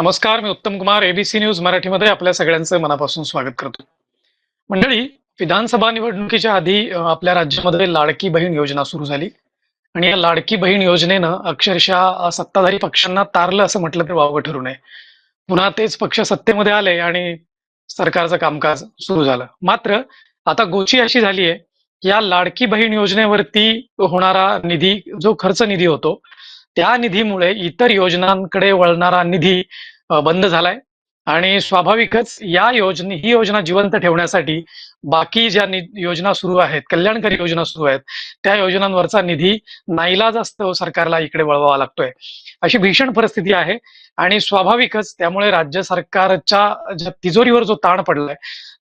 नमस्कार मी उत्तम Kumar ABC news मराठीमध्ये आपल्या सगळ्यांचं मनापासून स्वागत करतो. मंडळी विधानसभा निवडणुकीच्या आधी आपल्या राज्यामध्ये लाडकी बहीण योजना सुरू झाली. आणि या लाडकी बहीण योजनेनं अक्षरशः सत्ताधारी पक्षांना तारलं असं म्हटलं तर वावगं ठरू नये. पुन्हा तेच पक्ष सत्तेमध्ये आले आणि सरकारचं कामकाज सुरू झालं. मात्र आता गोची अशी झाली आहे या लाडकी बहीण योजनेवरती होणारा निधी जो खर्च निधी होतो त्या निधीमुळे इतर योजनांकडे वळणारा निधी बंद झालाय. आणि स्वाभाविकच या योजने ही योजना जिवंत ठेवण्यासाठी बाकी ज्या योजना सुरू आहेत कल्याणकारी योजना सुरू आहेत त्या योजनांवरचा निधी नाईलाज असतो सरकारला इकडे वळवावा लागतोय. अशी भीषण परिस्थिती आहे आणि स्वाभाविकच त्यामुळे राज्य सरकारच्या ज्या तिजोरीवर जो ताण पडलाय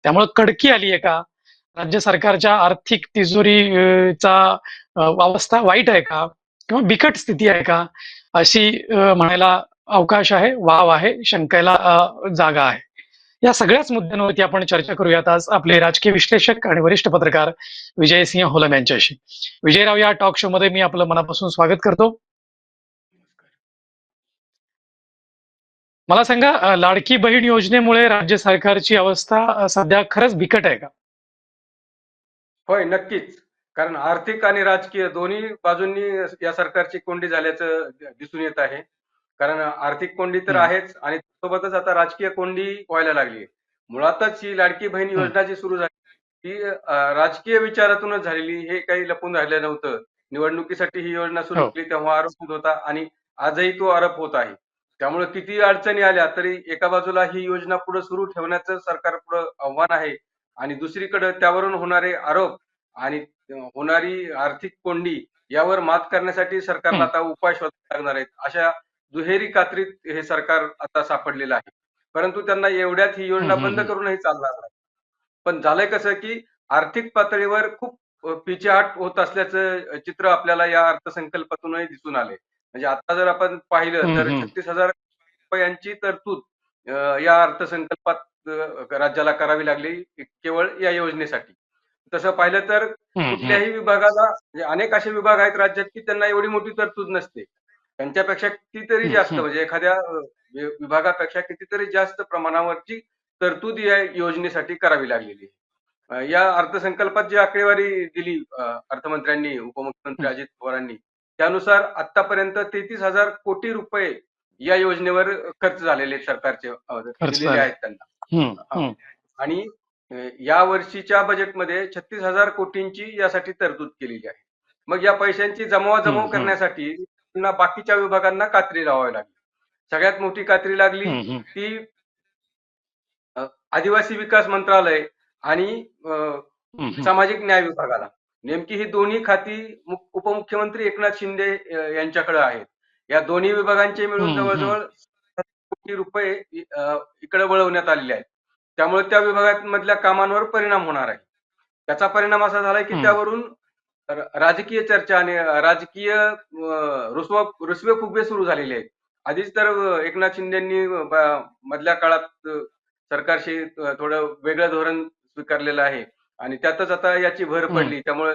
त्यामुळे कडकी आली आहे का? राज्य सरकारच्या आर्थिक तिजोरीचा अवस्था वाईट आहे का? किंवा बिकट स्थिती आहे का? अशी म्हणायला अवकाश आहे वाव आहे शंकेला जागा आहे. या सगळ्याच मुद्द्यांवरती आपण चर्चा करूयात आज आपले राजकीय विश्लेषक आणि वरिष्ठ पत्रकार विजयसिंह होलम यांच्याशी. विजयराव या टॉक शो मध्ये मी आपलं मनापासून स्वागत करतो. मला सांगा लाडकी बहीण योजनेमुळे राज्य सरकारची अवस्था सध्या खरंच बिकट आहे का? होय नक्कीच. कारण आर्थिक आणि राजकीय दोन्ही बाजूंनी या सरकारची कोंडी झाल्याचं दिसून येत आहे कारण आर्थिक कोंडी तर. आहेच आणि सोबतच आता राजकीय कोंडी व्हायला लागली मुळातच ही लाडकी बहीण. योजना जी सुरू झाली ती राजकीय विचारातूनच झालेली हे काही लपून राहिलं नव्हतं निवडणुकीसाठी ही योजना सुरू हो. केली तेव्हा आरोप होत होता आणि आजही तो आरोप होत आहे त्यामुळे किती अडचणी आल्या तरी एका बाजूला ही योजना पुढे सुरू ठेवण्याचं सरकार पुढे आव्हान आहे आणि दुसरीकडे त्यावरून होणारे आरोप आणि होणारी आर्थिक कोंडी यावर मात करण्यासाठी सरकारला. आता उपाय शोधावे लागणार आहेत अशा दुहेरी कात्रीत हे सरकार आता सापडलेलं आहे परंतु त्यांना एवढ्यात ही योजना बंद. करूनही चालणार नाही पण झालंय कसं की आर्थिक पातळीवर खूप पिछेहाट होत असल्याचं चित्र आपल्याला या अर्थसंकल्पातूनही दिसून आले म्हणजे आता जर आपण पाहिलं तर. छत्तीस हजार रुपयांची तरतूद या अर्थसंकल्पात राज्याला करावी लागली केवळ या योजनेसाठी तसं पाहिलं तर. कुठल्याही विभागाला म्हणजे अनेक असे विभाग आहेत राज्यात की त्यांना एवढी मोठी तरतूद नसते त्यांच्यापेक्षा कितीतरी जास्त. म्हणजे एखाद्या विभागापेक्षा कितीतरी जास्त प्रमाणावरची तरतूद या योजनेसाठी करावी लागलेली या अर्थसंकल्पात जी आकडेवारी दिली अर्थमंत्र्यांनी उपमुख्यमंत्री. अजित पवारांनी त्यानुसार आतापर्यंत तेहतीस हजार कोटी रुपये या योजनेवर खर्च झालेले सरकारचे. आहेत त्यांना. आणि या वर्षीच्या बजेटमध्ये छत्तीस हजार कोटींची यासाठी तरतूद केलेली आहे मग या पैशांची जमवाजमव. करण्यासाठी पुन्हा बाकीच्या विभागांना कात्री लावावी लागली सगळ्यात मोठी कात्री लागली. ती आदिवासी विकास मंत्रालय आणि. सामाजिक न्याय विभागाला नेमकी ही दोन्ही खाती उपमुख्यमंत्री एकनाथ शिंदे यांच्याकडे आहेत या दोन्ही विभागांचे मिळून. जवळजवळ कोटी रुपये इकडे वळवण्यात आलेले आहेत त्यामुळे त्या विभागांमधल्या कामांवर परिणाम होणार आहे. त्याचा परिणाम असा झालाय की. त्यावरून राजकीय चर्चा आणि राजकीय रुसवा रुसवे फुगवे सुरू झालेले आहेत. आधीच तर एकनाथ शिंदेनी मधल्या काळात सरकारशी थोडं वेगळं धोरण स्वीकारलेलं आहे. आणि त्यातच आता याची भर. पडली. त्यामुळे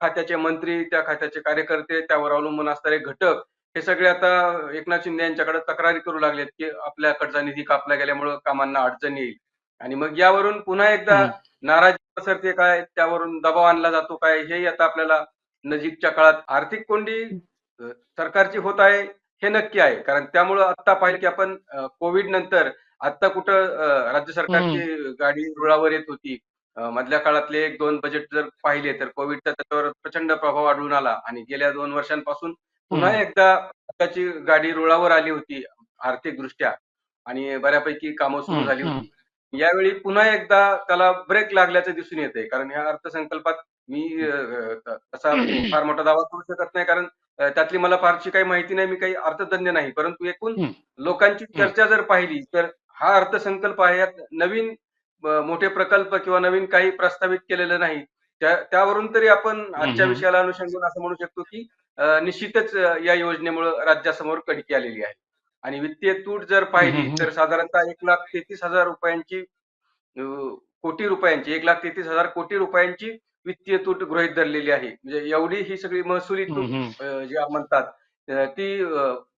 खात्याचे मंत्री त्या खात्याचे कार्यकर्ते त्यावर अवलंबून असणारे घटक हे सगळे आता एकनाथ शिंदे यांच्याकडे तक्रारी करू लागलेत की आपल्याकडचा निधी कापला गेल्यामुळं कामांना अडचण येईल. आणि मग यावरून पुन्हा एकदा. नाराजी पसरते काय? त्यावरून दबाव आणला जातो काय? हे आता आपल्याला नजीकच्या काळात आर्थिक कोंडी सरकारची होत आहे हे नक्की आहे. कारण त्यामुळं आता पाहिलं की आपण कोविड नंतर आता कुठं राज्य सरकारची गाडी रुळावर येत होती. मधल्या काळातले एक दोन बजेट जर पाहिले तर कोविडचा त्याच्यावर प्रचंड प्रभाव आढळून आला. आणि गेल्या दोन वर्षांपासून पुन्हा. एकदा त्याची गाडी रुळावर आली होती आर्थिक दृष्ट्या आणि बऱ्यापैकी कामं सुरू झाली. होती. यावेळी पुन्हा एकदा त्याला ब्रेक लागल्याचं दिसून येते कारण ह्या अर्थसंकल्पात मी तसा फार मोठा दावा करू शकत नाही. कारण त्यातली मला फारशी काही माहिती नाही मी काही अर्थतज्ञ नाही. परंतु एकूण. लोकांची चर्चा जर पाहिली तर हा अर्थसंकल्प आहे. यात नवीन मोठे प्रकल्प किंवा नवीन काही प्रस्तावित केलेलं नाही. त्या त्यावरून तरी आपण आजच्या. विषयाला अनुषंगून असं म्हणू शकतो की निश्चितच या योजनेमुळे राज्यासमोर कडकी आलेली आहे. आणि वित्तीय तूट जर पाहिली. तर साधारणतः एक लाख तेहतीस हजार रुपयांची कोटी रुपयांची एक लाख तेहतीस हजार कोटी रुपयांची वित्तीय तूट गृहीत धरलेली आहे. म्हणजे एवढी ही सगळी महसुली तूट ज्या म्हणतात ती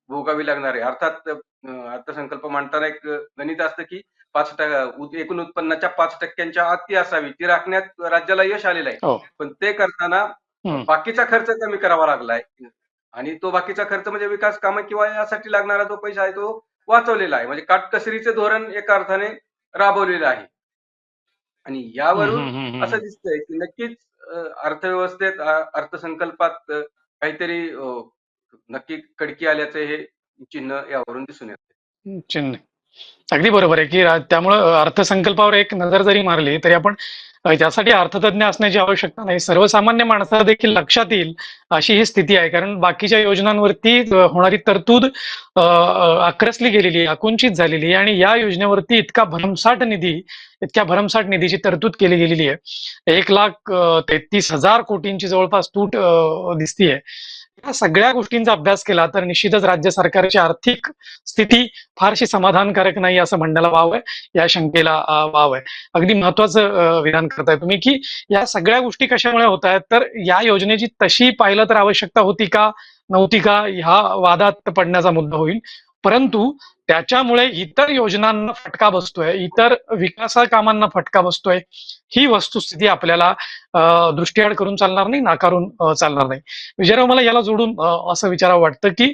भोगावी लागणार आहे. अर्थात अर्थसंकल्प मांडताना एक गणित असतं की पाच टक्के एकूण उत्पन्नाच्या पाच टक्क्यांच्या आत ती असावी. ती राखण्यात राज्याला यश आलेलं आहे. हो. पण ते करताना. बाकीचा खर्च कमी करावा लागलाय. आणि तो बाकीचा खर्च म्हणजे विकास कामं किंवा यासाठी लागणारा जो पैसा आहे तो वाचवलेला आहे. म्हणजे काटकसरीचं धोरण एका अर्थाने राबवलेलं आहे. आणि यावरून असं दिसतंय की नक्कीच अर्थव्यवस्थेत अर्थसंकल्पात काहीतरी नक्की कडकी आल्याचं हे चिन्ह यावरून दिसून येतं चिन्ह. अगदी बरोबर आहे की त्यामुळं अर्थसंकल्पावर एक नजर जरी मारली तरी आपण ज्यासाठी त्यासाठी अर्थतज्ञ असण्याची आवश्यकता नाही. सर्वसामान्य माणसाला देखील लक्षात येईल अशी ही स्थिती आहे. कारण बाकीच्या योजनांवरती होणारी तरतूद आक्रसली गेलेली आकुंचित झालेली आहे. आणि या योजनेवरती इतका भरमसाठ निधी इतक्या भरमसाठ निधीची तरतूद केली गेलेली आहे. एक लाख तेहतीस हजार कोटींची जवळपास तूट दिसतीये. या सगळ्या गोष्टींचा अभ्यास केला तर निश्चितच राज्य सरकारची आर्थिक स्थिती फारशी समाधानकारक नाही असं म्हणण्याला वाव आहे. या शंकेला वाव आहे. अगदी महत्वाचं विधान करताय तुम्ही की या सगळ्या गोष्टी कशामुळे होत आहेत? तर या योजनेची तशी पाहिलं तर आवश्यकता होती का नव्हती का ह्या वादात पडण्याचा मुद्दा होईल. परंतु त्याच्यामुळे इतर योजनांना फटका बसतोय इतर विकासा कामांना फटका बसतोय. ही वस्तुस्थिती आपल्याला दृष्टीआड करून चालणार नाही नाकारून चालणार नाही. विजयराव मला याला जोडून असं विचारावं वाटतं की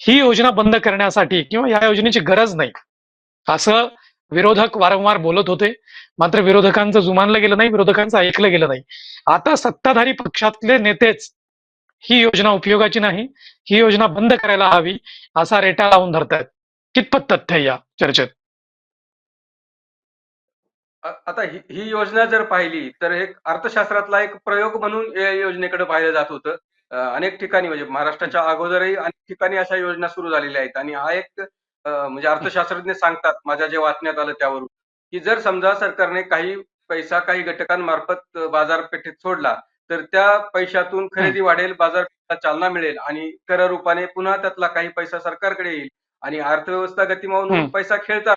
ही योजना बंद करण्यासाठी किंवा या योजनेची गरज नाही. असं विरोधक वारंवार बोलत होते. मात्र विरोधकांचं जुमानलं गेलं नाही विरोधकांचं ऐकलं गेलं नाही. आता सत्ताधारी पक्षातले नेतेच ही योजना उपयोगाची नाही ही योजना बंद करायला हवी असा रेटा लावून धरतायत. कितपत तथ्य आहे या चर्चेत? आता ही ही योजना जर पाहिली तर एक अर्थशास्त्रातला एक प्रयोग म्हणून या योजनेकडे पाहिलं जात होतं. अं, अनेक ठिकाणी म्हणजे महाराष्ट्राच्या अगोदरही अनेक ठिकाणी अशा योजना सुरू झालेल्या आहेत. आणि हा एक अं, म्हणजे अर्थशास्त्रज्ञ सांगतात माझ्या जे वाचण्यात आलं त्यावरून की जर समजा सरकारने काही पैसा काही घटकांमार्फत अं, बाजारपेठेत सोडला तर त्या पैशातून खरेदी वाढेल बाजारपेठेला चालना मिळेल आणि कर रूपाने पुन्हा त्यातला काही पैसा सरकारकडे येईल आणि अर्थव्यवस्था गतिमान होऊन हम्म. पैसा खेळता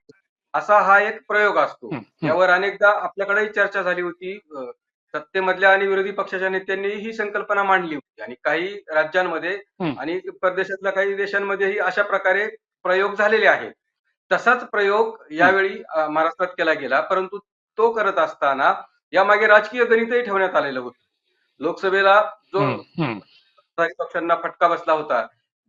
असा हा एक प्रयोग असतो. यावर अनेकदा आपल्याकडेही चर्चा झाली होती. सत्तेमधल्या आणि विरोधी पक्षाच्या नेत्यांनी ही संकल्पना मांडली होती. आणि काही राज्यांमध्ये. आणि परदेशातल्या काही देशांमध्येही अशा प्रकारे प्रयोग झालेले आहेत. तसाच प्रयोग यावेळी महाराष्ट्रात केला गेला. परंतु तो करत असताना यामागे राजकीय गणितही ठेवण्यात आलेलं होतं. लोकसभेला जो पक्षांना फटका बसला होता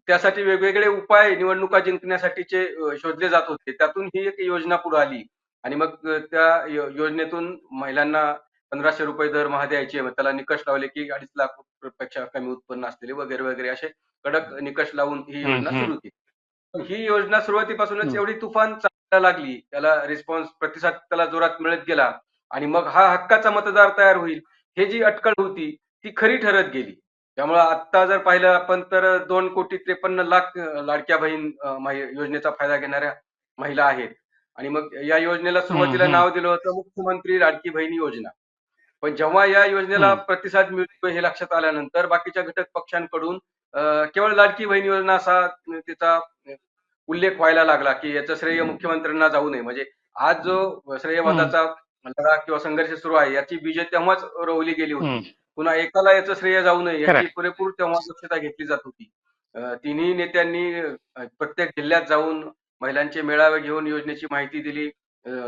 त्यासाठी वेगवेगळे उपाय निवडणुका जिंकण्यासाठीचे शोधले जात होते. त्यातून ही एक योजना पुढे आली. आणि मग त्या योजनेतून महिलांना पंधराशे रुपये दरमहा द्यायचे. मग त्याला निकष लावले की अडीच लाखपेक्षा कमी उत्पन्न असलेले वगैरे वगैरे असे कडक निकष लावून ही योजना. सुरू केली. ही योजना सुरुवातीपासूनच. एवढी तुफान चालायला लागली. त्याला रिस्पॉन्स प्रतिसाद त्याला जोरात मिळत गेला. आणि मग हा हक्काचा मतदार तयार होईल. हे जी अटकळ होती ती खरी ठरत गेली. त्यामुळे आता जर पाहिलं आपण तर दोन कोटी त्रेपन्न लाख लाडक्या बहीण योजनेचा फायदा घेणाऱ्या महिला आहेत. आणि मग या योजनेला सुरुवातीला. नाव दिलं होतं मुख्यमंत्री लाडकी बहीण योजना. पण जेव्हा या योजनेला. प्रतिसाद मिळतो हे लक्षात आल्यानंतर बाकीच्या घटक पक्षांकडून केवळ लाडकी बहीण योजना असा तिचा उल्लेख व्हायला लागला की याचं श्रेय मुख्यमंत्र्यांना जाऊ नये. म्हणजे आज जो श्रेयवादाचा लढा किंवा संघर्ष सुरू आहे याची बीजे तेव्हाच रोवली गेली होती. पुन्हा एकाला याचं श्रेय जाऊ नये. याची पुरेपूर तेव्हा दक्षता घेतली जात होती. तिन्ही नेत्यांनी प्रत्येक जिल्ह्यात जाऊन महिलांचे मेळावे घेऊन योजनेची माहिती दिली.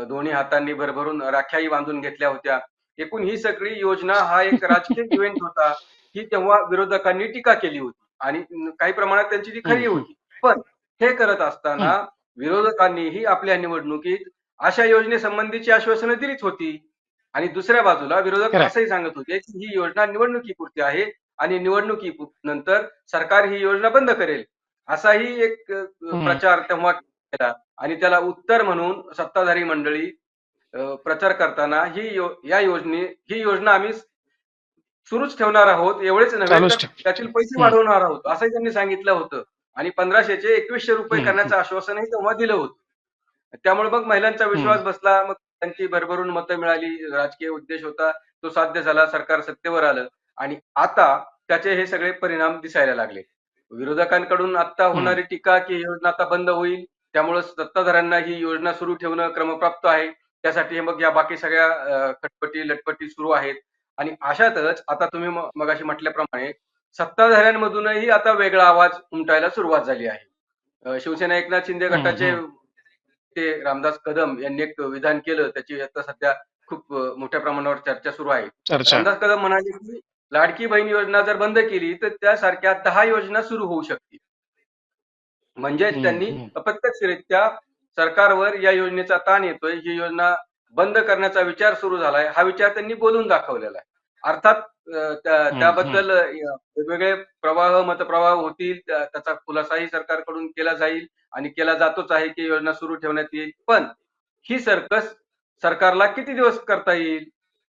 दोन्ही हातांनी भरभरून राख्याही बांधून घेतल्या होत्या. एकूण ही सगळी योजना हा एक राजकीय इव्हेंट होता. ही तेव्हा विरोधकांनी टीका केली होती. आणि काही प्रमाणात त्यांची ती खरी. होती. पण हे करत असताना विरोधकांनीही आपल्या निवडणुकीत अशा योजनेसंबंधीची आश्वासनं दिलीच होती. आणि दुसऱ्या बाजूला विरोधक. असंही सांगत होते की ही योजना निवडणुकीपुरती आहे आणि निवडणुकी नंतर सरकार ही योजना बंद करेल असाही एक. प्रचार तेव्हा केला आणि त्याला उत्तर म्हणून सत्ताधारी मंडळी प्रचार करताना ही यो- या योजने ही योजना आम्ही सुरूच ठेवणार आहोत एवढेच नव्हे. त्यातील पैसे. वाढवणार आहोत असंही त्यांनी सांगितलं होतं आणि पंधराशेचे एकवीसशे रुपये. करण्याचं आश्वासनही तेव्हा दिलं होतं त्यामुळे मग महिलांचा विश्वास बसला मग त्यांची भरभरून मतं मिळाली राजकीय उद्देश होता तो साध्य झाला सरकार सत्तेवर आलं. आणि आता त्याचे हे सगळे परिणाम दिसायला लागले. विरोधकांकडून आता होणारी टीका की योजना आता बंद होईल त्यामुळे सत्ताधाऱ्यांना ही योजना सुरू ठेवणं क्रमप्राप्त आहे. त्यासाठी मग या बाकी सगळ्या खटपटी लटपटी सुरू आहेत. आणि अशातच आता तुम्ही मगाशी म्हटल्याप्रमाणे सत्ताधाऱ्यांमधूनही आता वेगळा आवाज उमटायला सुरुवात झाली आहे. शिवसेना एकनाथ शिंदे गटाचे. ते रामदास कदम यांनी एक विधान केलं. त्याची आता सध्या खूप मोठ्या प्रमाणावर चर्चा सुरू आहे. रामदास कदम म्हणाले की लाडकी बहीण योजना जर बंद केली तर त्यासारख्या दहा योजना सुरू होऊ शकतील. म्हणजेच त्यांनी. अप्रत्यक्षरित्या सरकारवर या योजनेचा ताण येतोय. ही योजना बंद करण्याचा विचार सुरू झालाय हा विचार त्यांनी बोलून दाखवलेला आहे. अर्थात त्याबद्दल वेगवेगळे प्रवाह मतप्रवाह होतील त्या- त्याचा खुलासाही सरकारकडून केला जाईल आणि केला जातोच आहे की योजना सुरू ठेवण्यात येईल. पण ही सर्कस सरकारला किती दिवस करता येईल?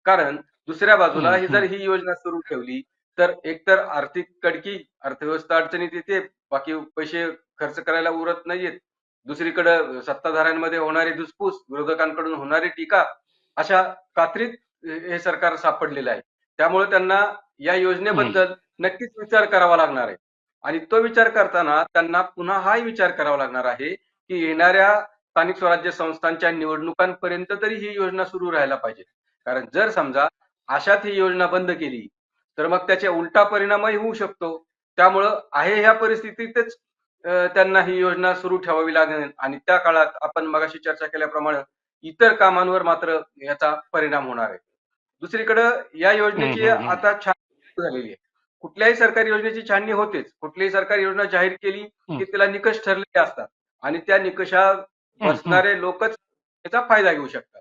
कारण दुसऱ्या बाजूला ही जर ही योजना सुरू ठेवली तर एकतर आर्थिक कडकी अर्थव्यवस्था अडचणीत येते बाकी पैसे खर्च करायला उरत नाहीयेत. दुसरीकडे सत्ताधाऱ्यांमध्ये होणारी धुसफूस विरोधकांकडून होणारी टीका अशा कात्रीत हे सरकार सापडलेलं आहे. त्यामुळे त्यांना या योजनेबद्दल नक्कीच विचार करावा लागणार आहे. आणि तो विचार करताना त्यांना पुन्हा हाही विचार करावा लागणार आहे की येणाऱ्या स्थानिक स्वराज्य संस्थांच्या निवडणुकांपर्यंत तरी ही योजना सुरू राहायला पाहिजे. कारण जर समजा अशात ही योजना बंद केली तर मग त्याचे उलटा परिणामही होऊ शकतो. त्यामुळं आहे ह्या परिस्थितीतच त्यांना ही योजना सुरू ठेवावी लागेल. आणि त्या काळात आपण मगाशी चर्चा केल्याप्रमाणे इतर कामांवर मात्र याचा परिणाम होणार आहे. दुसरीकडं या योजनेची. आता छाननी झालेली आहे. कुठल्याही सरकारी योजनेची छाननी होतेच. कुठलीही सरकारी योजना जाहीर केली की तिला निकष ठरलेले असतात. आणि त्या निकषा बसणारे लोकच त्याचा फायदा घेऊ शकतात.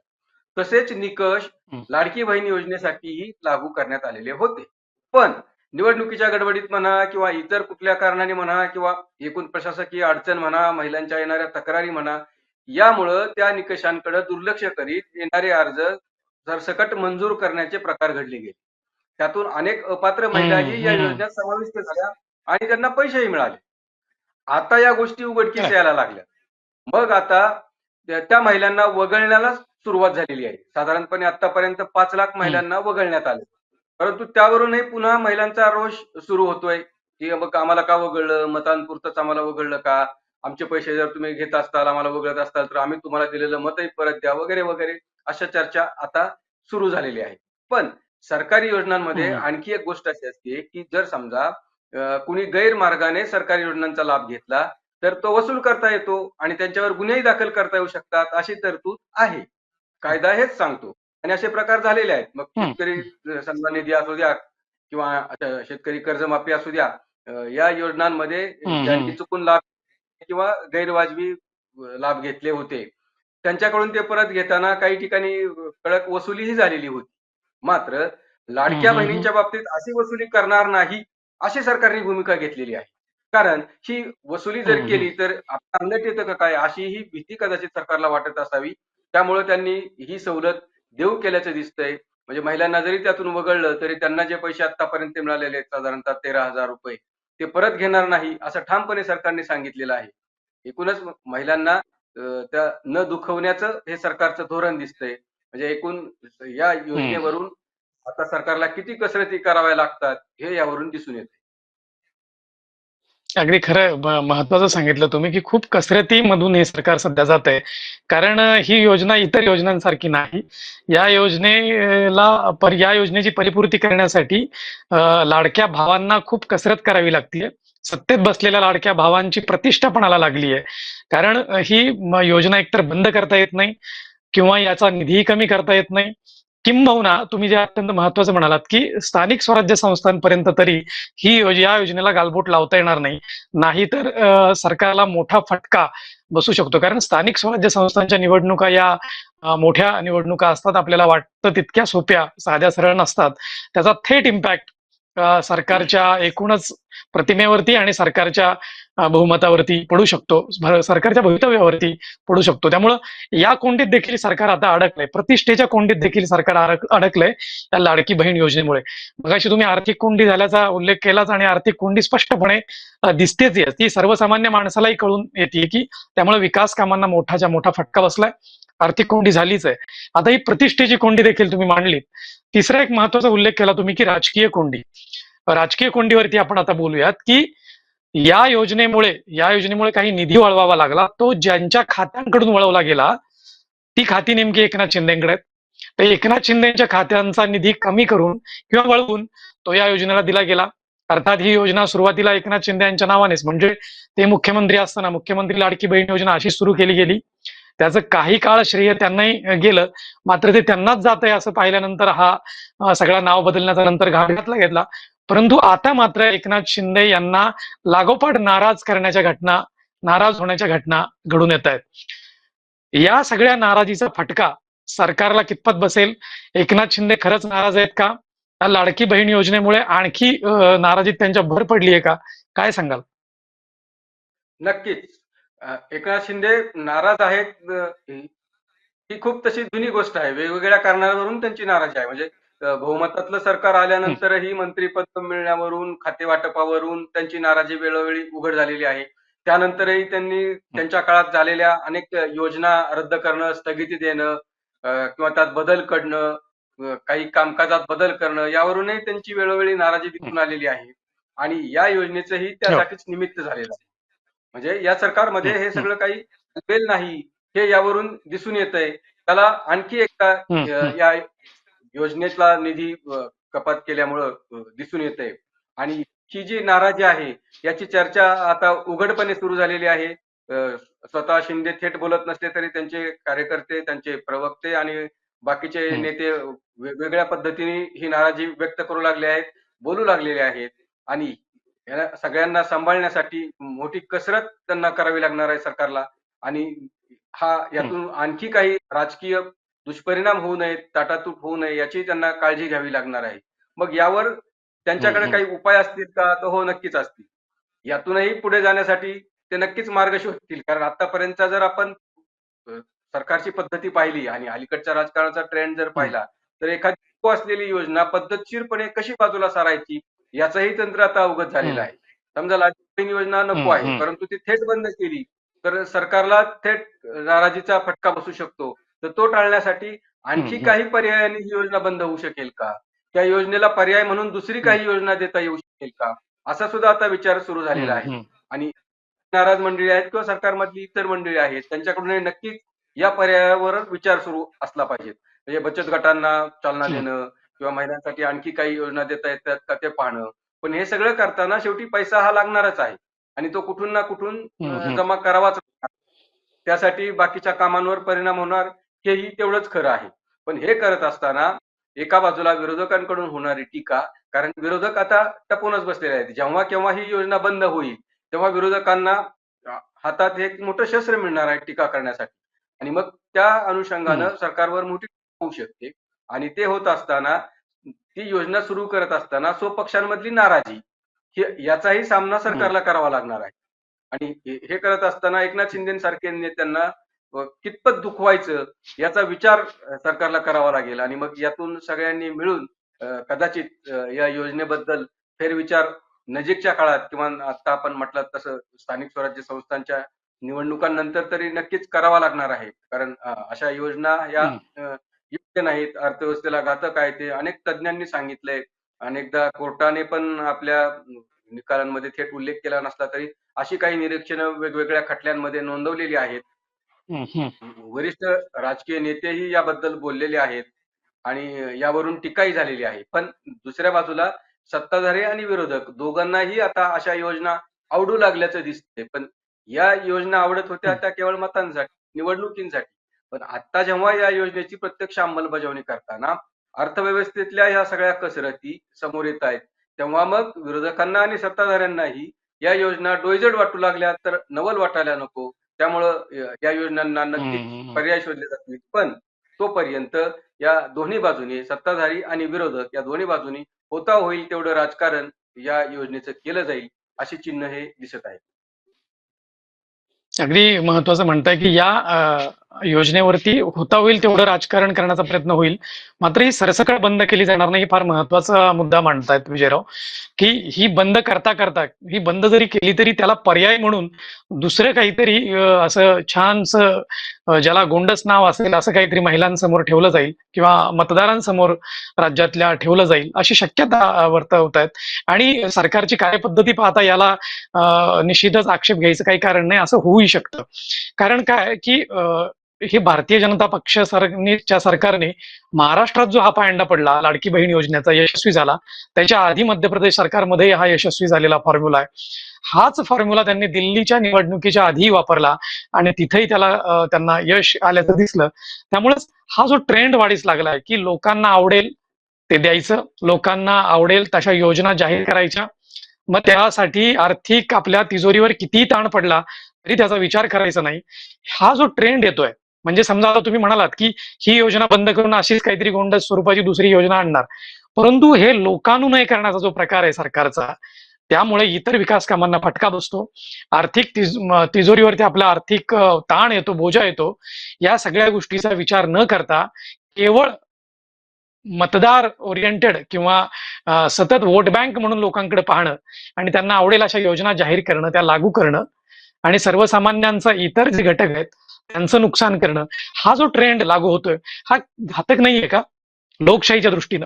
तसेच निकष. लाडकी बहीण योजनेसाठीही लागू करण्यात आलेले होते. पण निवडणुकीच्या गडबडीत म्हणा किंवा इतर कुठल्या कारणाने म्हणा किंवा एकूण प्रशासकीय अडचण म्हणा महिलांच्या येणाऱ्या तक्रारी म्हणा यामुळं त्या निकषांकडे दुर्लक्ष करीत येणारे अर्ज सरसकट मंजूर करण्याचे प्रकार घडले गेले. त्यातून अनेक अपात्र महिलाही या. योजनेत समाविष्ट झाल्या आणि त्यांना पैसेही मिळाले. आता या गोष्टी उघडकीस यायला लागल्या. मग आता त्या महिलांना वगळण्याला सुरुवात झालेली आहे. साधारणपणे आतापर्यंत पाच लाख महिलांना वगळण्यात आले. परंतु त्यावरूनही पुन्हा महिलांचा रोष सुरू होतोय. की मग आम्हाला का वगळलं? मतांपुरतच आम्हाला वगळलं का? आमचे पैसे जर तुम्ही घेत असताल आम्हाला वगळत असताल तर आम्ही तुम्हाला दिलेलं मतही परत द्या वगैरे वगैरे अशा चर्चा आता सुरू झालेली आहे पण सरकारी योजनांमध्ये. आणखी एक गोष्ट अशी असते की जर समजा कुणी गैरमार्गाने सरकारी योजनांचा लाभ घेतला तर तो वसूल करता येतो आणि त्यांच्यावर गुन्हेही दाखल करता येऊ शकतात अशी तरतूद आहे कायदा हेच सांगतो आणि असे प्रकार झालेले आहेत मग. शेतकरी सन्मान निधी असू द्या किंवा शेतकरी कर्जमाफी असू द्या या योजनांमध्ये. ज्यांनी चुकून लाभ किंवा गैरवाजवी लाभ घेतले होते. त्यांच्याकडून ते परत घेताना काही ठिकाणी कडक वसुलीही झालेली होती. मात्र लाडक्या. बहिणींच्या बाबतीत अशी वसुली करणार नाही अशी सरकारने भूमिका घेतलेली आहे. कारण ही वसुली जर. केली तर अंगत येतं का काय? अशी ही भीती कदाचित सरकारला वाटत असावी. त्यामुळे त्यांनी ही सवलत देऊ केल्याचं दिसतंय. म्हणजे महिलांना जरी त्यातून वगळलं तरी त्यांना जे पैसे आतापर्यंत मिळालेले आहेत साधारणतः तेरा हजार रुपये ते परत घेणार नाही असं ठामपणे सरकारने सांगितलेलं आहे. एकूणच महिलांना त्या न दुखवण्याचं हे सरकारचं धोरण दिसतंय. म्हणजे एकूण या योजनेवरून आता सरकारला किती कसरती कराव्या लागतात हे यावरून दिसून येते अगदी खरं महत्वाचं सांगितलं तुम्ही की खूप कसरतीमधून हे सरकार सध्या जात आहे कारण ही योजना इतर योजनांसारखी नाही. या योजनेला पर या योजनेची परिपूर्ती करण्यासाठी लाडक्या भावांना खूप कसरत करावी लागतीये. सत्तेत बसलेल्या लाडक्या भावांची प्रतिष्ठा पणाला लागली आहे कारण ही योजना एकतर बंद करता येत नाही किंवा याचा निधीही कमी करता येत नाही. किंबहुना तुम्ही जे अत्यंत महत्वाचं म्हणालात की स्थानिक स्वराज्य संस्थांपर्यंत तरी ही योज- या योजनेला गालबोट लावता येणार नाही. नाहीतर सरकारला मोठा फटका बसू शकतो. कारण स्थानिक स्वराज्य संस्थांच्या निवडणुका या मोठ्या निवडणुका असतात. आपल्याला वाटतं तितक्या सोप्या साध्या सरळ नसतात. त्याचा थेट इम्पॅक्ट सरकारच्या एकूणच प्रतिमेवरती आणि सरकारच्या बहुमतावरती पडू शकतो. सरकारच्या भवितव्यावरती पडू शकतो. त्यामुळं या कोंडीत देखील सरकार आता अडकलंय. प्रतिष्ठेच्या कोंडीत देखील सरकार अडकलंय या लाडकी बहीण योजनेमुळे. मगाशी तुम्ही आर्थिक कोंडी झाल्याचा उल्लेख केलाच आणि आर्थिक कोंडी स्पष्टपणे दिसतेच आहे. ती सर्वसामान्य माणसालाही कळून येते की त्यामुळे विकास कामांना मोठाच्या मोठा फटका बसलाय. आर्थिक कोंडी झालीच आहे. आता ही प्रतिष्ठेची कोंडी देखील तुम्ही मांडलीत. तिसरा एक महत्त्वाचा उल्लेख केला तुम्ही की राजकीय कोंडी. राजकीय कोंडीवरती आपण आता बोलूयात की या योजनेमुळे या योजनेमुळे काही निधी वळवावा लागला. तो ज्यांच्या खात्यांकडून वळवला गेला ती खाती नेमकी एकनाथ शिंदेकडे आहेत. तर एकनाथ शिंदेच्या खात्यांचा निधी कमी करून किंवा वळवून तो या योजनेला दिला गेला. अर्थात ही योजना सुरुवातीला एकनाथ शिंदे यांच्या नावानेच म्हणजे ते मुख्यमंत्री असताना मुख्यमंत्री लाडकी बहीण योजना अशी सुरू केली गेली. त्याचं काही काळ श्रेय त्यांनाही गेलं मात्र ते त्यांनाच जात आहे असं पाहिल्यानंतर हा सगळा नाव बदलण्याचा नंतर घाट घातला घेतला परंतु आता मात्र एकनाथ शिंदे यांना लागोपाठ नाराज करण्याच्या घटना नाराज होण्याच्या घटना घडून येत आहेत. या सगळ्या नाराजीचा फटका सरकारला कितपत बसेल? एकनाथ शिंदे खरंच नाराज आहेत का? या लाडकी बहीण योजनेमुळे आणखी नाराजीत त्यांच्या भर पडली आहे का? काय सांगाल? नक्कीच. एकनाथ शिंदे नाराज आहेत ही ही खूप तशी जुनी गोष्ट आहे. वेगवेगळ्या कारणावरून त्यांची नाराजी आहे. म्हणजे बहुमतातलं सरकार आल्यानंतरही मंत्रीपद मिळण्यावरून खाते वाटपावरून त्यांची नाराजी वेळोवेळी उघड झालेली आहे. त्यानंतरही त्यांनी त्यांच्या काळात झालेल्या अनेक योजना रद्द करणं स्थगिती देणं किंवा त्यात बदल करणं काही कामकाजात बदल करणं यावरूनही त्यांची वेळोवेळी नाराजी दिसून आलेली आहे. आणि या योजनेचंही त्यासाठीच निमित्त झालेलं आहे. म्हणजे या सरकारमध्ये हे सगळं काही नाही हे यावरून दिसून येत आहे त्याला आणखी एकदा. या योजनेतला निधी कपात केल्यामुळं दिसून येत आहे आणि ही जी नाराजी आहे याची चर्चा आता उघडपणे सुरू झालेली आहे. स्वतः शिंदे थेट बोलत नसले तरी त्यांचे कार्यकर्ते त्यांचे प्रवक्ते आणि बाकीचे. नेते वेगवेगळ्या पद्धतीने ही नाराजी व्यक्त करू लागले आहेत बोलू लागलेले आहेत. आणि या सगळ्यांना सांभाळण्यासाठी मोठी कसरत त्यांना करावी लागणार आहे सरकारला. आणि हा. यातून आणखी काही राजकीय दुष्परिणाम होऊ नयेत ताटातूट होऊ नये याची त्यांना काळजी घ्यावी लागणार आहे. मग यावर त्यांच्याकडे. काही उपाय असतील का? तर हो नक्कीच असतील. यातूनही पुढे जाण्यासाठी ते नक्कीच मार्ग शोधतील कारण आतापर्यंतचा जर आपण सरकारची पद्धती पाहिली आणि अलीकडच्या राजकारणाचा ट्रेंड जर पाहिला तर एखादी असलेली योजना पद्धतशीरपणे कशी बाजूला सारायची याचंही तंत्र आता अवगत झालेलं आहे. समजा लाडकी योजना नको आहे. परंतु ती थेट बंद केली तर सरकारला थेट नाराजीचा फटका बसू शकतो. तर तो टाळण्यासाठी आणखी. काही पर्यायाने ही योजना बंद होऊ शकेल का? त्या योजनेला पर्याय म्हणून दुसरी काही योजना देता येऊ शकेल का? असा सुद्धा आता विचार सुरू झालेला आहे. आणि नाराज मंडळी आहेत किंवा सरकारमधली इतर मंडळी आहेत त्यांच्याकडून नक्कीच या पर्यायावर विचार सुरू असला पाहिजे. म्हणजे बचत गटांना चालना. देणं किंवा महिलांसाठी आणखी काही योजना देता येतात का ते पाहणं. पण हे सगळं करताना शेवटी पैसा हा लागणारच आहे. आणि तो कुठून ना कुठून. जमा करावाच. त्यासाठी बाकीच्या कामांवर परिणाम होणार. हेही तेवढंच खरं आहे. पण हे करत असताना एका बाजूला विरोधकांकडून होणारी टीका कारण विरोधक आता टपूनच बसलेले आहेत. जेव्हा केव्हा ही योजना बंद होईल तेव्हा विरोधकांना हातात एक मोठं शस्त्र मिळणार आहे टीका करण्यासाठी. आणि मग त्या अनुषंगानं सरकारवर मोठी होऊ शकते. आणि ते होत असताना ती योजना सुरू करत असताना स्वपक्षांमधली नाराजी हे- याचाही सामना सरकारला करावा लागणार आहे. आणि हे करत असताना एकनाथ शिंदे सारखे नेत्यांना कितपत दुखवायचं याचा विचार सरकारला करावा लागेल. आणि मग यातून सगळ्यांनी मिळून कदाचित या योजनेबद्दल फेरविचार नजीकच्या काळात किंवा आता आपण म्हटलं तसं स्थानिक स्वराज्य संस्थांच्या निवडणुकांनंतर तरी नक्कीच करावा लागणार आहे. कारण अशा योजना या योग्य नाहीत. अर्थव्यवस्थेला घातक आहे ते अनेक तज्ज्ञांनी सांगितलंय अनेकदा कोर्टाने पण आपल्या निकालांमध्ये थेट उल्लेख केला नसला तरी अशी काही निरीक्षणं वेगवेगळ्या खटल्यांमध्ये नोंदवलेली आहेत. वरिष्ठ राजकीय नेतेही याबद्दल बोललेले आहेत आणि यावरून टीकाही झालेली आहे. पण दुसऱ्या बाजूला सत्ताधारी आणि विरोधक दोघांनाही आता अशा योजना आवडू लागल्याचं दिसते पण या योजना आवडत होत्या त्या केवळ मतांसाठी निवडणुकींसाठी. पण आता जेव्हा या योजनेची प्रत्यक्ष अंमलबजावणी करताना अर्थव्यवस्थेतल्या ह्या सगळ्या कसरती समोर येत आहेत तेव्हा मग विरोधकांना आणि सत्ताधाऱ्यांनाही या योजना डोयजड वाटू लागल्या तर नवल वाटायला नको त्यामुळं या योजनांना नक्कीच. पर्याय शोधले जातील पण तोपर्यंत या दोन्ही बाजूनी सत्ताधारी आणि विरोधक या दोन्ही बाजूनी होता होईल तेवढं राजकारण या योजनेचं केलं जाईल अशी चिन्ह हे दिसत आहे अगदी महत्वाचं म्हणताय की या योजनेवरती होता होईल तेवढं राजकारण करण्याचा प्रयत्न होईल. मात्र ही सरसकट बंद केली जाणार नाही फार महत्त्वाचा मुद्दा मांडतायत विजयराव. की ही बंद करता करता ही बंद जरी केली तरी त्याला पर्याय म्हणून दुसरं काहीतरी असं छानसं ज्याला गोंडस नाव असेल असं काहीतरी महिलांसमोर ठेवलं जाईल किंवा मतदारांसमोर राज्यातल्या ठेवलं जाईल अशी शक्यता वर्तवत आहेत आणि सरकारची कार्यपद्धती पाहता याला निश्चितच आक्षेप घ्यायचं काही कारण नाही असं होऊही शकतं. कारण काय की अ, हे भारतीय जनता पक्ष सरकारच्या सरकारने महाराष्ट्रात जो हा पायंडा पडला लाडकी बहीण योजनेचा यशस्वी झाला त्याच्या आधी मध्य प्रदेश सरकारमध्ये हा यशस्वी झालेला फॉर्म्युला आहे. हाच फॉर्म्युला त्यांनी दिल्लीच्या निवडणुकीच्या आधी वापरला आणि तिथेही त्याला त्यांना यश आल्याचं दिसलं. त्यामुळेच हा जो ट्रेंड वाढीस लागलाय की लोकांना आवडेल ते द्यायचं लोकांना आवडेल तशा योजना जाहीर करायच्या मग त्यासाठी आर्थिक आपल्या तिजोरीवर कितीही ताण पडला तरी त्याचा विचार करायचा नाही. हा जो ट्रेंड येतोय म्हणजे समजा आता तुम्ही म्हणालात की ही योजना बंद करून अशीच काहीतरी गोंड स्वरूपाची दुसरी योजना आणणार. परंतु हे लोकानुनय करण्याचा जो प्रकार आहे सरकारचा त्यामुळे इतर विकास कामांना फटका बसतो. आर्थिक तिज- तिजोरीवरती आपला आर्थिक ताण येतो बोजा येतो या सगळ्या गोष्टीचा विचार न करता केवळ मतदार ओरिएंटेड किंवा सतत वोट बँक म्हणून लोकांकडे पाहणं आणि त्यांना आवडेल अशा योजना जाहीर करणं त्या लागू करणं आणि सर्वसामान्यांचा इतर जे घटक आहेत त्यांचं नुकसान करणं हा जो ट्रेंड लागू होतोय हा घातक नाहीये का? लोकशाहीच्या दृष्टीनं.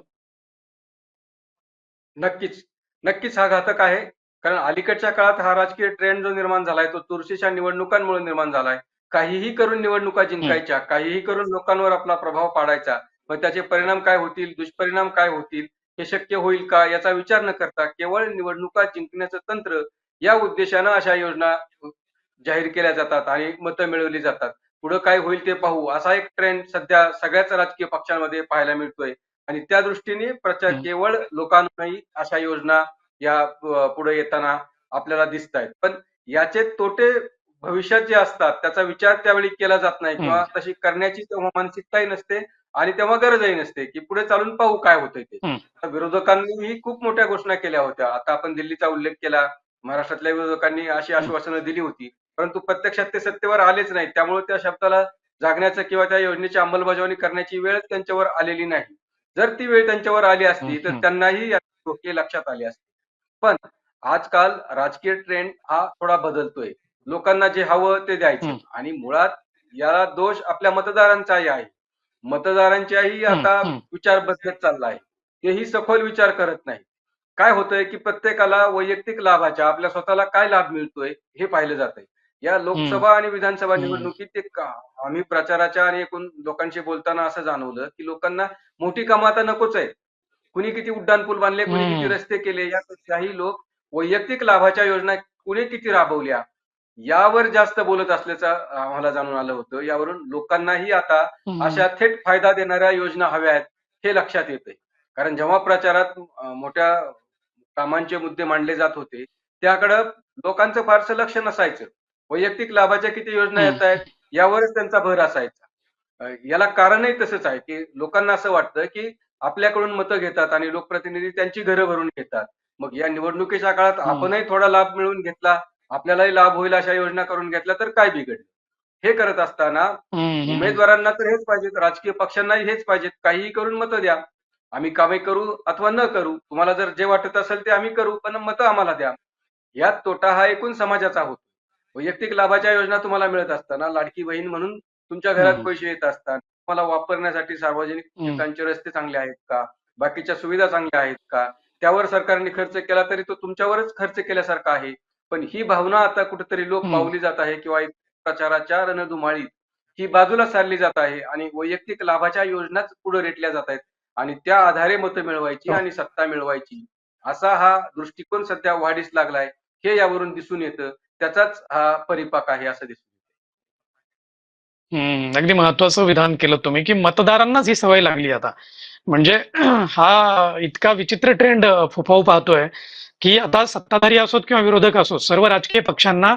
नक्कीच. नक्कीच हा घातक आहे. कारण अलीकडच्या काळात हा राजकीय ट्रेंड जो निर्माण झालाय तो चुरशीच्या निवडणुकांमुळे निर्माण झालाय. काहीही करून निवडणुका जिंकायच्या काहीही करून लोकांवर आपला प्रभाव पाडायचा मग त्याचे परिणाम काय होतील दुष्परिणाम काय होतील हे शक्य होईल का याचा विचार न करता केवळ निवडणुका जिंकण्याचं तंत्र या उद्देशानं अशा योजना जाहीर केल्या जातात आणि मतं मिळवली जातात. पुढे काय होईल ते पाहू. असा एक ट्रेंड सध्या सगळ्याच राजकीय पक्षांमध्ये पाहायला मिळतोय. आणि त्या दृष्टीने प्रचार. केवळ लोकांनाही अशा योजना या पुढे येताना आपल्याला दिसत आहेत पण याचे तोटे भविष्यात जे असतात त्याचा विचार त्यावेळी केला जात नाही किंवा तशी करण्याची तेव्हा मानसिकताही नसते आणि तेव्हा गरजही नसते की पुढे चालून पाहू काय होतंय ते. विरोधकांनीही खूप मोठ्या घोषणा केल्या होत्या. आता आपण दिल्लीचा उल्लेख केला. महाराष्ट्रातल्या विरोधकांनी अशी आश्वासनं दिली होती. परंतु प्रत्यक्षात ते सत्तेवर आलेच नाहीत. त्यामुळे त्या शब्दाला जागण्याचं किंवा त्या योजनेची अंमलबजावणी करण्याची वेळ त्यांच्यावर आलेली नाही. जर ती वेळ त्यांच्यावर आली असती तर. त्यांनाही धोके लक्षात आले असते. पण आजकाल राजकीय ट्रेंड हा थोडा बदलतोय. लोकांना जे हवं ते द्यायचं. आणि मुळात याला दोष आपल्या मतदारांचाही आहे. मतदारांच्याही आता. विचार बदलत चालला आहे. तेही सखोल विचार करत नाही काय होतंय की प्रत्येकाला वैयक्तिक लाभाच्या आपल्या स्वतःला काय लाभ मिळतोय हे पाहिलं जातंय. या लोकसभा आणि विधानसभा. निवडणुकीत ते का- आम्ही प्रचाराच्या आणि एकूण लोकांशी बोलताना असं जाणवलं की लोकांना मोठी कामं आता नकोच आहेत कुणी किती उड्डाण पूल बांधले कुणी किती. रस्ते केले यापेक्षाही लोक वैयक्तिक लाभाच्या योजना कुणी किती राबवल्या यावर जास्त बोलत असल्याचं आम्हाला जाणून आलं होतं यावरून लोकांनाही आता. अशा थेट फायदा देणाऱ्या योजना हव्या आहेत हे लक्षात येतंय कारण जेव्हा प्रचारात मोठ्या कामांचे मुद्दे मांडले जात होते त्याकडं लोकांचं फारसं लक्ष नसायचं वैयक्तिक लाभाच्या किती योजना. येत आहेत यावरच त्यांचा भर असायचा याला कारणही तसंच आहे की लोकांना असं वाटतं की आपल्याकडून मतं घेतात आणि लोकप्रतिनिधी त्यांची घरं भरून घेतात मग या निवडणुकीच्या काळात. आपणही थोडा लाभ मिळवून घेतला आपल्यालाही लाभ होईल अशा योजना करून घेतल्या तर काय बिघडलं हे करत असताना. उमेदवारांना तर हेच पाहिजेत राजकीय पक्षांनाही हेच पाहिजेत काहीही करून मतं द्या आम्ही कामे करू अथवा न करू तुम्हाला जर जे वाटत असेल ते आम्ही करू पण मतं आम्हाला द्या यात तोटा हा एकूण समाजाचा होतो वैयक्तिक लाभाच्या योजना तुम्हाला मिळत असताना लाडकी बहीण म्हणून तुमच्या घरात. पैसे येत असतात तुम्हाला वापरण्यासाठी सार्वजनिक. ठिकाणचे रस्ते चांगले आहेत का बाकीच्या सुविधा चांगल्या आहेत का त्यावर सरकारने खर्च केला तरी तो तुमच्यावरच खर्च केल्यासारखा आहे पण ही भावना आता कुठेतरी लोक. पावली जात आहे किंवा प्रचाराच्या रणधुमाळीत ही बाजूला सारली जात आहे आणि वैयक्तिक लाभाच्या योजनाच पुढे रेटल्या जात आहेत आणि त्या आधारे मतं मिळवायची. आणि सत्ता मिळवायची असा हा दृष्टिकोन सध्या वाढीस लागलाय हे यावरून दिसून येतं त्याचाच हा परिपाक आहे असं दिसून हम्म, अगदी महत्वाचं विधान केलं तुम्ही की मतदारांनाच ही सवय लागली आता. म्हणजे हा इतका विचित्र ट्रेंड फुफाऊ पाहतोय. की आता सत्ताधारी असोत किंवा विरोधक असोत सर्व राजकीय पक्षांना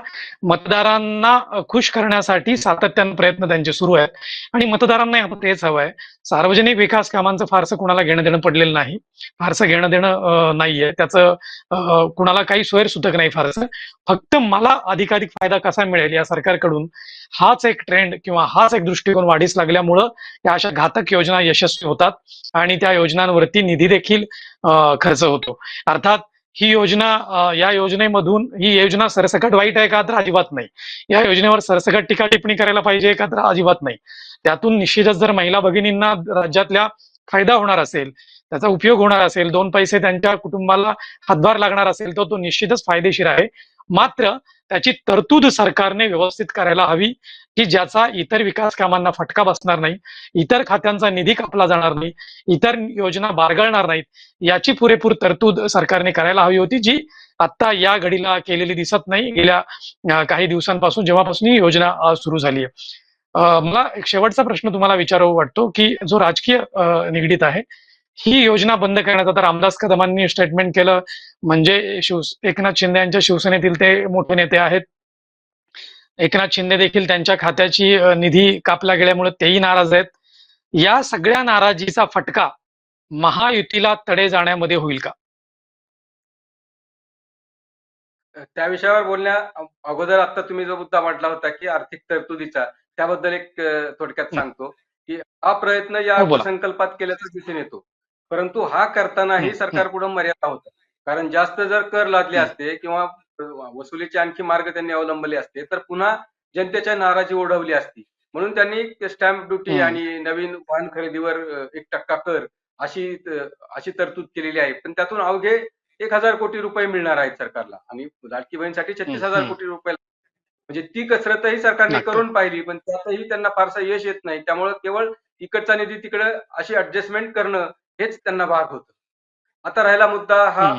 मतदारांना खुश करण्यासाठी सातत्यानं प्रयत्न त्यांचे सुरू आहेत. आणि मतदारांना आता तेच हवं आहे. सार्वजनिक विकास कामांचं फारसं कुणाला घेणं देणं पडलेलं नाही. फारसं घेणं देणं नाहीये. त्याचं कुणाला काही सोयरसुतक नाही फारसं. फक्त मला अधिकाधिक फायदा कसा मिळेल या सरकारकडून हाच एक ट्रेंड किंवा हाच एक दृष्टिकोन वाढीस लागल्यामुळं या अशा घातक योजना यशस्वी होतात आणि त्या योजनांवरती निधी देखील खर्च होतो. अर्थात ही योजना या योजनेमधून ही योजना सरसकट वाईट आहे का तर अजिबात नाही. या योजनेवर सरसकट टीका टिप्पणी करायला पाहिजे का तर अजिबात नाही. त्यातून निश्चितच जर महिला भगिनींना राज्यातल्या फायदा होणार असेल त्याचा उपयोग होणार असेल दोन पैसे त्यांच्या कुटुंबाला हातभार लागणार असेल तर तो निश्चितच फायदेशीर आहे. मात्र त्याची तरतूद सरकारने व्यवस्थित करायला हवी की ज्याचा इतर विकास कामांना फटका बसणार नाही इतर खात्यांचा निधी कापला जाणार नाही इतर योजना बारगळणार नाहीत याची पुरेपूर तरतूद सरकारने करायला हवी होती जी आता या घडीला केलेली दिसत नाही. गेल्या काही दिवसांपासून जेव्हापासून ही योजना सुरू झाली आहे अं, मला एक शेवटचा प्रश्न तुम्हाला विचारावा वाटतो की जो राजकीय निगडीत आहे ही योजना बंद करण्यात आता रामदास कदमांनी स्टेटमेंट केलं. म्हणजे शिव एकनाथ शिंदे यांच्या शिवसेनेतील ते मोठे नेते आहेत. एकनाथ शिंदे देखील त्यांच्या खात्याची निधी कापला गेल्यामुळे तेही नाराज आहेत. या सगळ्या नाराजीचा फटका महायुतीला तडे जाण्यामध्ये होईल का? त्या विषयावर बोलण्या अगोदर आता तुम्ही जो मुद्दा मांडला होता की आर्थिक तरतुदीचा त्याबद्दल एक थोडक्यात. सांगतो. की हा प्रयत्न या हो. संकल्पात केल्याचा दिसून येतो. परंतु हा करतानाही हं, सरकार पुढे मर्यादा होता कारण जास्त जर कर लादले. असते किंवा वसुलीचे आणखी मार्ग त्यांनी अवलंबले असते तर पुन्हा जनतेच्या नाराजी ओढवली असती म्हणून त्यांनी स्टॅम्प ड्युटी. आणि नवीन वाहन खरेदीवर एक टक्का कर अशी अशी तरतूद केलेली आहे पण त्यातून अवघे एक हजार कोटी रुपये मिळणार आहेत सरकारला आणि लाडकी बहीणसाठी छत्तीस हजार. कोटी रुपये म्हणजे ती कसरतही सरकारने. करून पाहिली पण त्यातही त्यांना फारसं यश येत नाही त्यामुळे केवळ इकडचा निधी तिकडे अशी ऍडजस्टमेंट करणं हेच त्यांना भाग होतं. आता राहिला मुद्दा हा.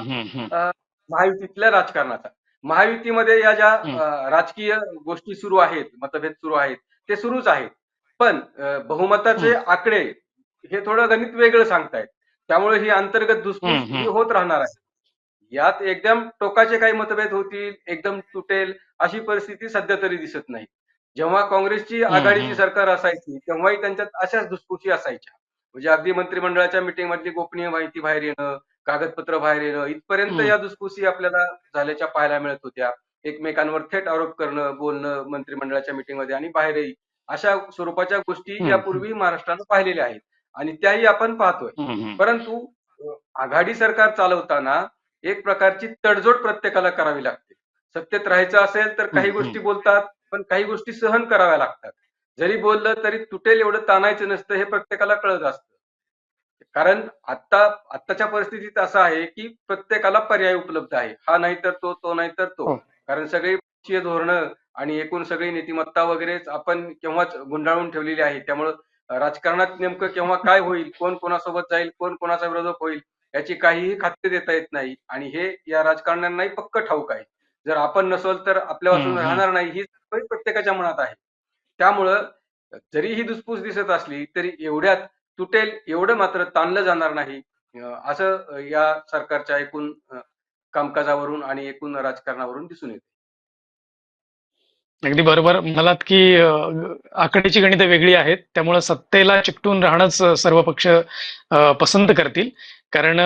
महायुतीतल्या राजकारणाचा. महायुतीमध्ये या ज्या राजकीय गोष्टी सुरू आहेत मतभेद सुरू आहेत ते सुरूच आहेत. पण बहुमताचे आकडे हे थोडं गणित वेगळं सांगतायत. त्यामुळे ही अंतर्गत. ही होत राहणार आहे. यात एकदम टोकाचे काही मतभेद होतील एकदम तुटेल अशी परिस्थिती सध्या तरी दिसत नाही. जेव्हा काँग्रेसची आघाडीची. सरकार असायची तेव्हाही त्यांच्यात अशाच धुसफुसी असायच्या. म्हणजे अगदी मंत्रिमंडळाच्या मिटिंग मधली गोपनीय माहिती बाहेर येणं कागदपत्र बाहेर येणं इथपर्यंत. या धुसफुसी आपल्याला झाल्याच्या पाहायला मिळत होत्या. एकमेकांवर थेट आरोप करणं बोलणं मंत्रिमंडळाच्या meeting मध्ये आणि बाहेरही. अशा स्वरूपाच्या गोष्टी यापूर्वी महाराष्ट्रानं पाहिलेल्या आहेत. आणि त्याही आपण पाहतोय. परंतु आघाडी सरकार चालवताना एक प्रकारची तडजोड प्रत्येकाला करावी लागते. सत्तेत राहायचं असेल तर काही गोष्टी बोलतात पण काही गोष्टी सहन कराव्या लागतात. जरी बोललं तरी तुटेल एवढं ताणायचं नसतं हे प्रत्येकाला कळत असतं. कारण आता आत्ताच्या परिस्थितीत असं आहे की प्रत्येकाला पर्याय उपलब्ध आहे. हा नाही तर तो तो नाही तर तो. हो. कारण सगळी पक्षीय धोरणं आणि एकूण सगळी नीतिमत्ता वगैरेच आपण केव्हाच गुंडाळून ठेवलेली आहे. त्यामुळं राजकारणात नेमकं केव्हा काय होईल कोण कोणासोबत जाईल कोण कोणाचा विरोधक होईल याची काहीही खात्री देता येत नाही. आणि हे या राजकारण्यांनाही पक्क ठाऊक आहे. जर आपण नसोल तर आपल्यापासून. राहणार नाही ही प्रत्येकाच्या मनात आहे. त्यामुळं जरी ही धुसफूस दिसत असली तरी एवढ्यात तुटेल एवढं मात्र ताणलं जाणार नाही. असं या सरकारच्या एकूण कामकाजावरून आणि एकूण राजकारणावरून दिसून येते. अगदी बरोबर. म्हणालात की आकड्याची गणितं वेगळी आहेत. त्यामुळे सत्तेला चिकटून राहणंच सर्व पक्ष अं, पसंत करतील. कारण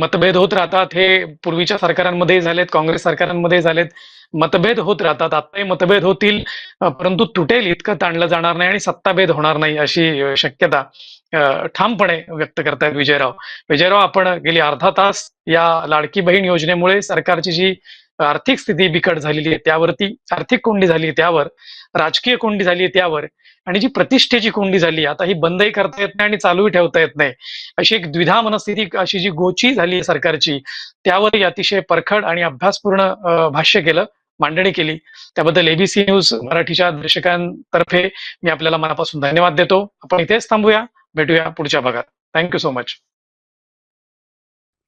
मतभेद होत राहतात हे पूर्वीच्या सरकारांमध्ये झालेत काँग्रेस सरकारांमध्ये झालेत. मतभेद होत राहतात. आताही मतभेद होतील परंतु तुटेल इतकं ताणलं जाणार नाही आणि सत्ताभेद होणार नाही अशी शक्यता अं, ठामपणे व्यक्त करतायत विजयराव. विजयराव आपण गेली अर्धा तास या लाडकी बहीण योजनेमुळे सरकारची जी आर्थिक स्थिती बिकट झालेली आहे त्यावरती आर्थिक कोंडी झाली आहे त्यावर राजकीय कोंडी झाली आहे त्यावर. आणि जी प्रतिष्ठेची कोंडी झाली आता ही बंदही करता येत नाही आणि चालूही ठेवता येत नाही. अशी एक द्विधा मनस्थिती अशी जी गोची झाली आहे सरकारची त्यावरही अतिशय परखड आणि अभ्यासपूर्ण भाष्य केलं मांडणी केली. त्याबद्दल एबीसी न्यूज मराठीच्या दर्शकांतर्फे मी आपल्याला मनापासून धन्यवाद देतो. आपण इथेच थांबूया भेटूया पुढच्या भागात. Thank you so much